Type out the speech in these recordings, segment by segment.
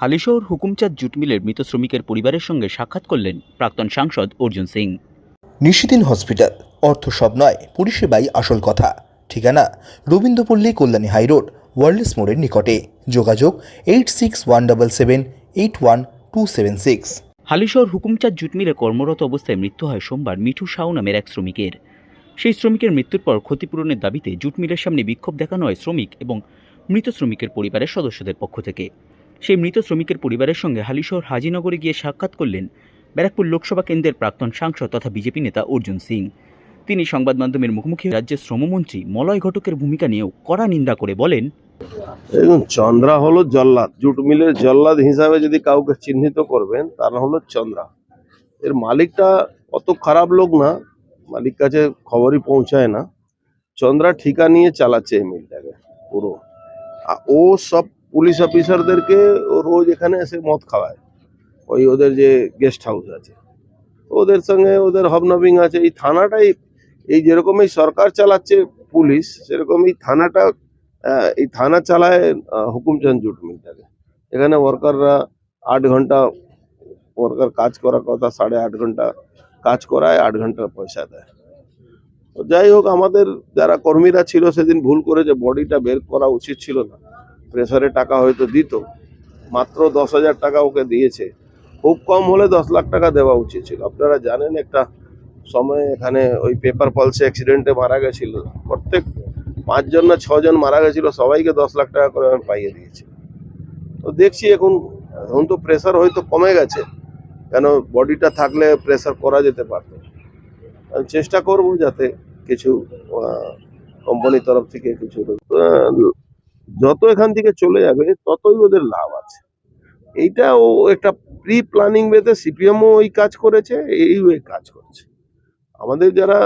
Halisahar Hukumchand jute মিলের মৃত শ্রমিকের পরিবারের সঙ্গে সাক্ষাৎ করলেন প্রাক্তন সাংসদ অর্জুন সিং। নিশিদিন হসপিটাল অর্থ সব নয় পরিষেবাই আসল কথা। ঠিকানা রবীন্দ্রপল্লী কল্যাণী হাইরোড ওয়ার্ল্ডস মোড়ের নিকটে। যোগাযোগ eight six one double seven eight one two seven six. Halishahar Hukumchand jute মিলে কর্মরত অবস্থায় মৃত্যু হয় সোমবার মিঠু সাউ নামের এক শ্রমিকের। সেই শ্রমিকের মৃত্যুর পর ক্ষতিপূরণের দাবিতে জুট মিলের সামনে বিক্ষোভ দেখানো হয় শ্রমিক এবং মৃত শ্রমিকের পরিবারের সদস্যদের পক্ষ থেকে। সেই মৃত শ্রমিকের পরিবারের সঙ্গে হালিশহর হাজিনগরে গিয়ে সাক্ষাৎ করলেন ব্যারাকপুর লোকসভা কেন্দ্রের প্রাক্তন সাংসদ তথা বিজেপি নেতা অর্জুন সিং। তিনি সংবাদ মাধ্যমের মুখোমুখি রাজ্যের শ্রমমন্ত্রী মলয় ঘটকের ভূমিকা নিয়েও কড়া নিন্দা করে বলেন চন্দ্রা হলো জল্লাদ। জুট মিলের জল্লাদ হিসাবে যদি কাউকে চিহ্নিত করবেন, তার হলো চন্দ্রা। এর মালিকটা অত খারাপ লোক না, মালিক কাছে খবরই পৌঁছায় না। চন্দ্রা ঠিকা নিয়ে চালাচ্ছে এই মিলটাকে, পুরো। ও সব পুলিশ অফিসারদেরকে রোজ এখানে এসে মদ খাওয়ায়। ওই ওদের যে গেস্ট হাউস আছে। ওদের সঙ্গে ওদের হবনবিং আছে। এই থানাটাই এই যেরকম এই সরকার চালাচ্ছে পুলিশ সেরকম এই থানাটা এই থানা চালায় আহ, হুকুমচাঁদ জুট মিলটাকে এখানে ওয়ার্কাররা আট ঘণ্টা ওয়ার্কার কাজ করার কথা সাড়ে আট ঘণ্টা কাজ করায় আট ঘণ্টার পয়সা দেয়। তো যাই হোক আমাদের যারা কর্মীরা ছিল সেদিন ভুল করে যে বডিটা বের করা উচিত ছিল না। প্রেসারে টাকা হয়তো দিত, মাত্র দশ হাজার টাকা ওকে দিয়েছে। খুব কম হলে দশ লাখ টাকা দেওয়া উচিত ছিল। আপনারা জানেন একটা সময় এখানে ওই পেপার পালসে অ্যাক্সিডেন্টে মারা গেছিল। প্রত্যেক পাঁচজন না ছজন মারা গেছিল, সবাইকে দশ লাখ টাকা করে আমি পাইয়ে দিয়েছি। তো দেখছি এখন এখন তো প্রেশার হয়তো কমে গেছে। কেন বডিটা থাকলে প্রেশার করা যেতে পারতো। আমি চেষ্টা করব যাতে কিছু কোম্পানির তরফ থেকে কিছু যত এখান থেকে চলে যাবে, ততই ওদের লাভ আছে। এইটা ও একটা প্রি প্ল্যানিং বেতে সিপিএমও ওই কাজ করেছে, এই ওই কাজ করছে। আমাদের যারা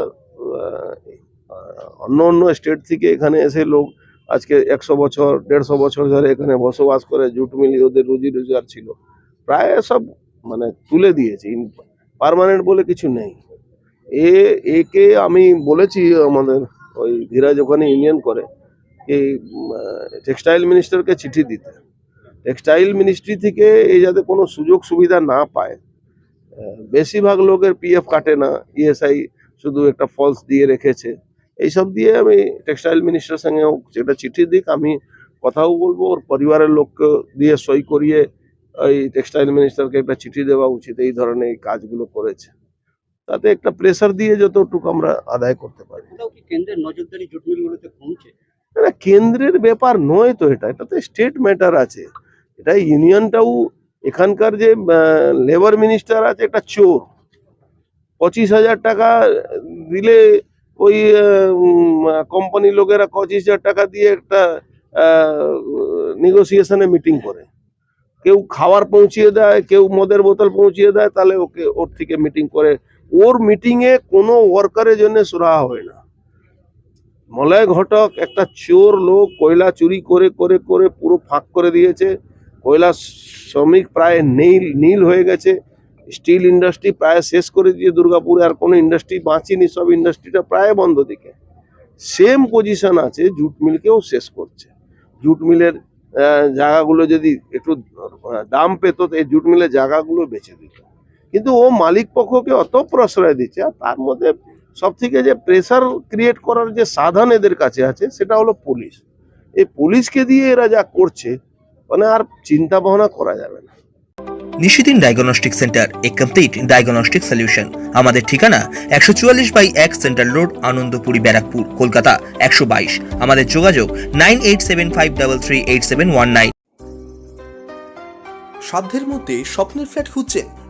অন্য অন্য স্টেট থেকে এখানে এসে লোক, আজকে একশো বছর, দেড়শো বছর ধরে এখানে বসবাস করে, জুট মিলি ওদের রুজি রোজগার ছিল, প্রায় সব মানে তুলে দিয়েছে পার্মানেন্ট বলে কিছু নেই। এ, একে আমি বলেছি আমাদের ওই ধীরাজ ওখানে ইউনিয়ন করে এই টেক্সটাইল মিনিস্টারকে চিঠি দিতে। টেক্সটাইল মিনিস্ট্রি থেকে এই যাতে কোনো সুযোগ সুবিধা না পায় বেশিরভাগ লোকের পিএফ কাটে না ইএসআই শুধু একটা ফলস দিয়ে রেখেছে। এইসব দিয়ে আমি টেক্সটাইল মিনিস্টার সঙ্গে যেটা চিঠি দিক, আমি কথাও বলব, ওর পরিবারের লোককে দিয়ে সই করিয়ে ওই টেক্সটাইল মিনিস্টারকে একটা চিঠি দেওয়া উচিত, এই ধরনের এই কাজগুলো করেছে। তাতে একটা প্রেসার দিয়ে যতটুকু আমরা আদায় করতে পারি। কেন্দ্রের নজরদারি জুট মিলগুলোতে কমছে? না কেন্দ্রের ব্যাপার নয় তো এটা এটা তো স্টেট ম্যাটার আছে। এটা ইউনিয়নটাও এখানকার যে লেবার মিনিস্টার আছে, একটা চোর। পঁচিশ হাজার টাকা দিলে ওই কোম্পানি লোকেরা পঁচিশ হাজার টাকা দিয়ে একটা নেগোসিয়েশনে মিটিং করে। কেউ খাবার পৌঁছিয়ে দেয়, কেউ মদের বোতল পৌঁছিয়ে দেয়, তাহলে ওকে ওর থেকে মিটিং করে। ওর মিটিংয়ে কোনো ওয়ার্কারের জন্য সুরাহা হয় না। মলয় ঘটক একটা চোর লোক কয়লা চুরি করে করে করে পুরো ফাঁক করে দিয়েছে। কয়লা শ্রমিক প্রায় নীল নীল হয়ে গেছে। স্টিল ইন্ডাস্ট্রি প্রায় শেষ করে দিয়ে দুর্গাপুরে আর কোনো ইন্ডাস্ট্রি বাঁচিনি, সব ইন্ডাস্ট্রিটা প্রায় বন্ধ দিকে। সেম পজিশন আছে, জুট মিলকেও শেষ করছে। জুট মিলের জায়গাগুলো যদি একটু দাম পেত এই জুট মিলের জায়গাগুলো বেছে দিত। কিন্তু ও মালিক পক্ষকে অত প্রশ্রয় দিচ্ছে, আর তার মধ্যে সব থেকে যে প্রেসার ক্রিয়েট করার যে সাধন এদের কাছে আছে সেটা হলো পুলিশ এই পুলিশকে দিয়ে এরা যা করছে মানে আর চিন্তা ভাবনা করা যাবে না। নিশিদিন ডায়াগনস্টিক সেন্টার এ কমপ্লিট ডায়াগনস্টিক সলিউশন আমাদের ঠিকানা একশো চুয়াল্লিশ বাই এক সেন্ট্রাল রোড আনন্দপুরি ব্যারাকপুর কলকাতা একশো বাইশ। আমাদের যোগাযোগ nine eight seven five double three eight seven one nine. সাধ্যের মধ্যে স্বপ্নের ফ্ল্যাট খুঁজছেন